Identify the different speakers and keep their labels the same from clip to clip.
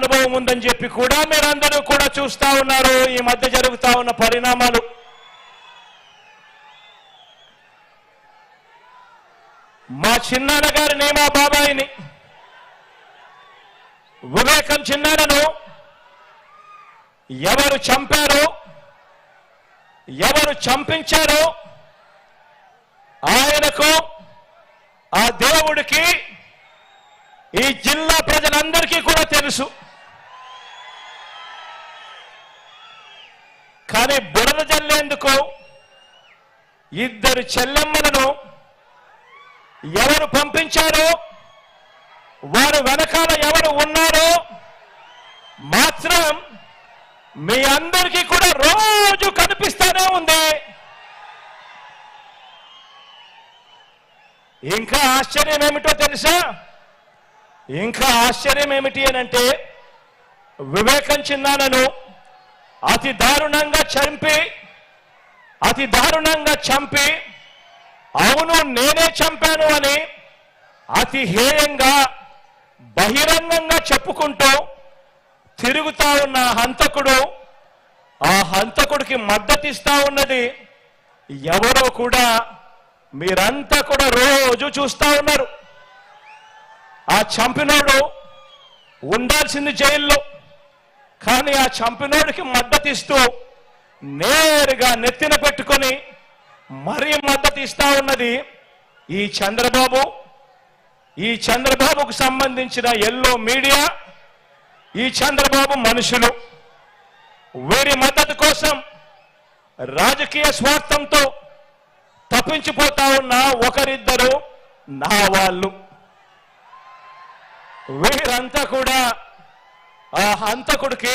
Speaker 1: అనుభవం ఉందని చెప్పి కూడా మీరందరూ కూడా చూస్తా ఉన్నారు. ఈ మధ్య జరుగుతా ఉన్న పరిణామాలు. మా చిన్నాన్న నేమా బాబాయిని వివేకం చిన్నారను ఎవరు చంపారో ఎవరు చంపించారో ఆయనకు ఆ దేవుడికి ఈ జిల్లా ప్రజలందరికీ కూడా తెలుసు. కానీ బురద జల్లేందుకు ఇద్దరు చెల్లెమ్మలను ఎవరు పంపించారో? వారు వెనకాల ఎవరు ఉన్నారో? మాత్రం మీ అందరికీ కూడా రోజు కనిపిస్తూనే ఉంది. ఇంకా ఆశ్చర్యం ఏమిటో తెలుసా? ఇంకా ఆశ్చర్యం ఏమిటి అని అంటే వివేకం చిన్నానను అతి దారుణంగా చంపి అతి దారుణంగా చంపి అవును నేనే చంపాను అని అతి హేయంగా బహిరంగంగా చెప్పుకుంటూ తిరుగుతా ఉన్న హంతకుడు ఆ హంతకుడికి మద్దతిస్తా ఉన్నది ఎవరో కూడా మీరంతా కూడా రోజు చూస్తా ఉన్నారు. ఆ చంపినోడు ఉండాల్సింది జైల్లో. కానీ ఆ చంపినోడికి మద్దతిస్తూ నేరుగా నెత్తిన పెట్టుకొని మరీ మద్దతు ఇస్తా ఉన్నది ఈ చంద్రబాబు. ఈ చంద్రబాబుకు సంబంధించిన ఎల్లో మీడియా ఈ చంద్రబాబు మనుషులు. వీరి మద్దతు కోసం రాజకీయ స్వార్థంతో తప్పించిపోతా ఉన్న ఒకరిద్దరు నా వాళ్ళు. వీరంతా కూడా ఆ హంతకుడికి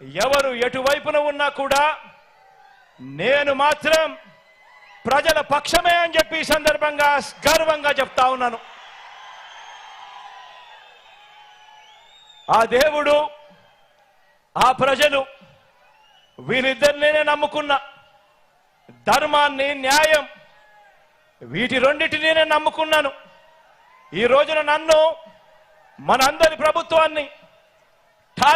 Speaker 1: ఎవరు ఎటువైపున ఉన్నా కూడా నేను మాత్రం ప్రజల పక్షమే అని చెప్పి సందర్భంగా గర్వంగా చెప్తా ఉన్నాను. ఆ దేవుడు ఆ ప్రజలు వీరిద్దరినే నమ్ముకున్న. ధర్మాన్ని న్యాయం వీటి రెండింటినీ నేను నమ్ముకున్నాను. ఈ రోజున నన్ను మనందరి ప్రభుత్వాన్ని